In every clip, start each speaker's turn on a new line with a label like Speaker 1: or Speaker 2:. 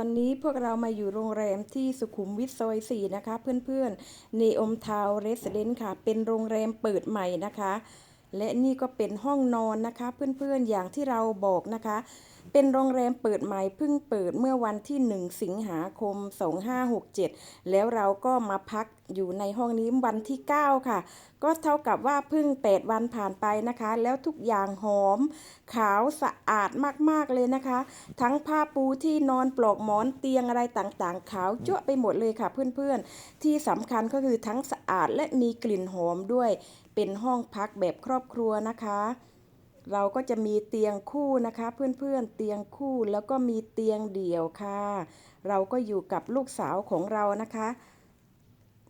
Speaker 1: ตอนนี้พวกเรามาอยู่โรงแรมที่สุขุมวิทซอย4นะคะ เพื่อนๆ n นอมทาวเรสเดนค่ะ เป็นโรงแรมเปิดใหม่นะคะ และนี่ก็เป็นห้องนอนนะคะ เพื่อนๆอย่างที่เราบอกนะคะ เป็นโรงแรมเปิดใหม่เพิ่งเปิดเมื่อวันที่ 1 สิงหาคม 2567 แล้วเราก็มาพักอยู่ในห้องนี้วันที่ 9 ค่ะ ก็เท่ากับว่าเพิ่ง 8 วันผ่านไปนะคะ แล้วทุกอย่างหอม ขาวสะอาดมากๆเลยนะคะ ทั้งผ้าปูที่นอนปลอกหมอนเตียงอะไรต่างๆ ขาวจั่วไปหมดเลยค่ะเพื่อนๆ ที่สำคัญก็คือทั้งสะอาดและมีกลิ่นหอมด้วย เป็นห้องพักแบบครอบครัวนะคะ เราก็จะมีเตียงคู่นะคะ เพื่อนๆเตียงคู่แล้วก็มีเตียงเดี่ยวค่ะ เราก็อยู่กับลูกสาวของเรานะคะ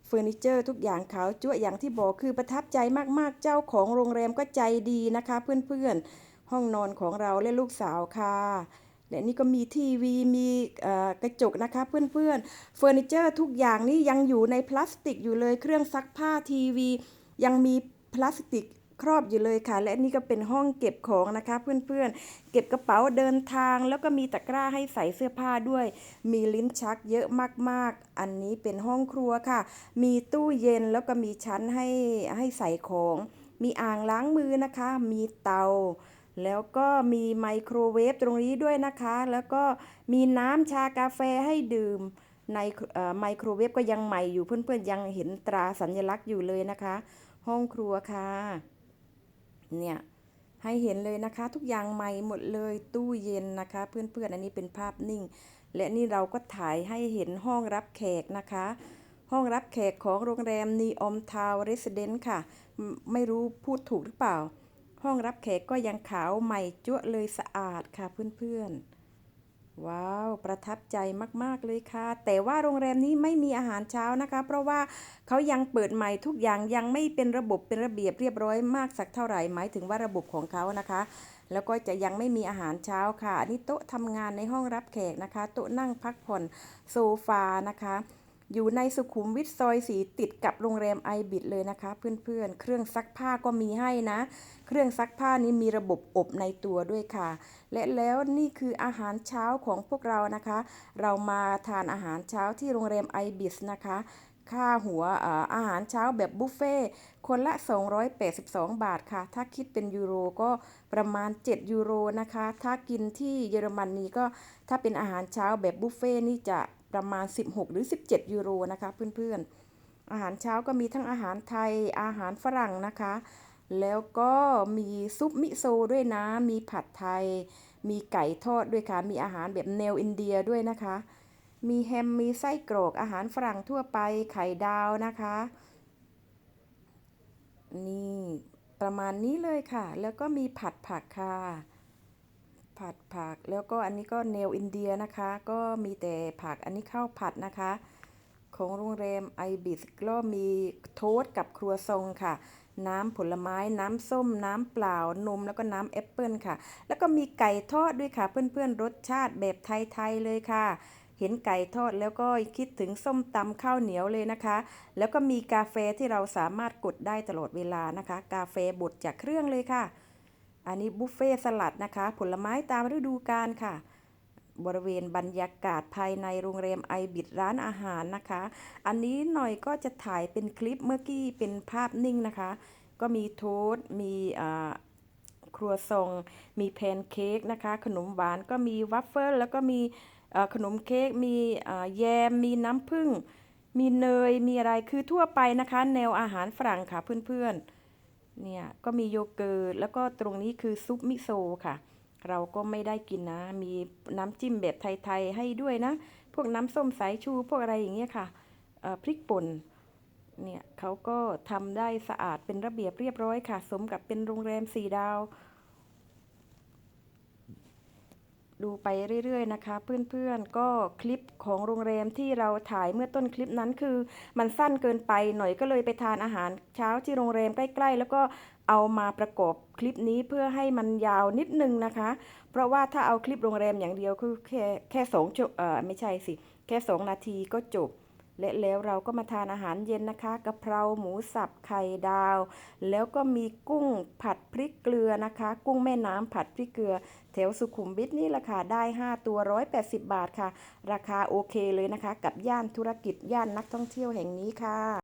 Speaker 1: เฟอร์นิเจอร์ทุกอย่างเขาจั่วอย่างที่บอกคือประทับใจมากๆเจ้าของโรงแรมก็ใจดีนะคะ เพื่อนๆห้องนอนของเราและลูกสาวค่ะและนี่ก็มีทีวีมีกระจกนะคะเพื่อนๆเฟอร์นิเจอร์ทุกอย่างนี่ยังอยู่ในพลาสติกอยู่เลยเครื่องซักผ้าทีวี ยังมีพลาสติก ครอบอยู่เลยค่ะ และนี่ก็เป็นห้องเก็บของนะคะ เพื่อนๆ เก็บกระเป๋าเดินทาง แล้วก็มีตะกร้าให้ใส่เสื้อผ้าด้วย มีลิ้นชักเยอะมากๆ อันนี้เป็นห้องครัวค่ะ มีตู้เย็นแล้วก็มีชั้นให้ให้ใส่ของ มีอ่างล้างมือนะคะ มีเตาแล้วก็มีไมโครเวฟตรงนี้ด้วยนะคะ แล้วก็มีน้ำชากาแฟให้ดื่ม ในไมโครเวฟก็ยังใหม่อยู่เพื่อนๆยังเห็นตราสัญลักษณ์อยู่เลยนะคะ ห้องครัวค่ะ เนี่ยให้เห็นเลยนะคะ ทุกอย่างใหม่หมดเลยตู้เย็นนะคะ เพื่อนๆอันนี้เป็นภาพนิ่ง และนี่เราก็ถ่ายให้เห็นห้องรับแขกนะคะ ห้องรับแขกของโรงแรมนีออมทาวเรสเดนต์ค่ะ ไม่รู้พูดถูกหรือเปล่า ห้องรับแขกก็ยังขาวใหม่จ้วเลยสะอาดค่ะเพื่อนๆ ว้าว ประทับใจมาก ๆ เลยค่ะ แต่ว่าโรงแรมนี้ไม่มีอาหารเช้านะคะ เพราะว่าเขายังเปิดใหม่ทุกอย่างยังไม่เป็นระบบเป็นระเบียบเรียบร้อยมากสักเท่าไหร่หมายถึงว่าระบบของเขานะคะ แล้วก็จะยังไม่มีอาหารเช้าค่ะอันนี้โต๊ะทำงานในห้องรับแขกนะคะ โต๊ะนั่งพักผ่อนโซฟานะคะ อยู่ในสุขุมวิทซอยสีติดกับโรงแรมไอบิดเลยนะคะ เพื่อนๆ เครื่องซักผ้าก็มีให้นะ เครื่องซักผ้านี้มีระบบอบในตัวด้วยค่ะ และแล้วนี่คืออาหารเช้าของพวกเรานะคะ เรามาทานอาหารเช้าที่โรงแรมไอบิสนะคะค่าหัวอาหารเช้าแบบบุฟเฟ่คนละ 282 บาทค่ะ ถ้าคิดเป็นยูโรก็ประมาณ 7 ยูโรนะคะ ถ้ากินที่เยอรมนนีก็ถ้าเป็นอาหารเช้าแบบบุฟเฟ่นี่จะ ประมาณ 16 หรือ 17 ยูโรนะคะเพื่อนๆ อาหารเช้าก็มีทั้งอาหารไทยอาหารฝรั่งนะคะ แล้วก็มีซุปมิโซด้วยนะ มีผัดไทย มีไก่ทอดด้วยค่ะ มีอาหารแบบแนวอินเดียด้วยนะคะ มีแฮม มีไส้กรอก อาหารฝรั่งทั่วไป ไข่ดาวนะคะ นี่ประมาณนี้เลยค่ะ แล้วก็มีผัดผักค่ะ ผัดผักแล้วก็อันนี้ก็แนวอินเดียนะคะ ก็มีแต่ผักอันนี้ข้าวผัดนะคะ ของโรงแรมไอบิสก็มีโทสกับครัวซองค่ะ น้ำผลไม้น้ำส้ม น้ำเปล่านมแล้วก็น้ำแอปเปิลค่ะ แล้วก็มีไก่ทอดด้วยค่ะ เพื่อนๆรสชาติแบบไทยๆเลยค่ะเห็นไก่ทอดแล้วก็คิดถึงส้มตำข้าวเหนียวเลยนะคะ แล้วก็มีกาแฟที่เราสามารถกดได้ตลอดเวลานะคะ กาแฟบดจากเครื่องเลยค่ะ อันนี้บุฟเฟ่สลัดนะคะ ผลไม้ตามฤดูกาลค่ะ บริเวณบรรยากาศภายในโรงแรมไอบิดร้านอาหารนะคะ อันนี้หน่อยก็จะถ่ายเป็นคลิปเมื่อกี้เป็นภาพนิ่งนะคะ ก็มีโทสมีครัวซองมีแพนเค้กนะคะ ขนมหวานก็มีวัฟเฟิลแล้วก็มีขนมเค้กมีแยม มีน้ำผึ้งมีเนยมีอะไรคือทั่วไปนะคะ แนวอาหารฝรั่งค่ะเพื่อนๆ เนี่ยก็มีโยเกิร์ตแล้วก็ตรงนี้คือซุปมิโซค่ะ เราก็ไม่ได้กินนะ มีน้ำจิ้มแบบไทย ๆ ให้ด้วยนะ พวกน้ำส้มสายชูพวกอะไรอย่างเงี้ยค่ะพริกป่นเนี่ยเขาก็ทำได้สะอาดเป็นระเบียบเรียบร้อยค่ะ สมกับเป็นโรงแรมสี่ดาว ดูไปเรื่อยๆนะคะ เพื่อนๆก็คลิปของโรงแรมที่เราถ่ายเมื่อต้นคลิปนั้นคือ มันสั้นเกินไปหน่อยก็เลยไปทานอาหารเช้าที่โรงแรมใกล้ๆ แล้วก็เอามาประกอบคลิปนี้เพื่อให้มันยาวนิดนึงนะคะ เพราะว่าถ้าเอาคลิปโรงแรมอย่างเดียวคือแค่แค่สองชั่วเอ่อไม่ใช่สิ แค่สองนาทีก็จบ และแล้วเราก็มาทานอาหารเย็นนะคะกะเพราหมูสับไข่ดาว แล้วก็มีกุ้งผัดพริกเกลือนะคะ กุ้งแม่น้ำผัดพริกเกลือ แถวสุขุมวิทนี่แหละค่ะได้ 5 ตัว 180 บาทค่ะ ราคาโอเคเลยนะคะ กับย่านธุรกิจย่านนักท่องเที่ยวแห่งนี้ค่ะ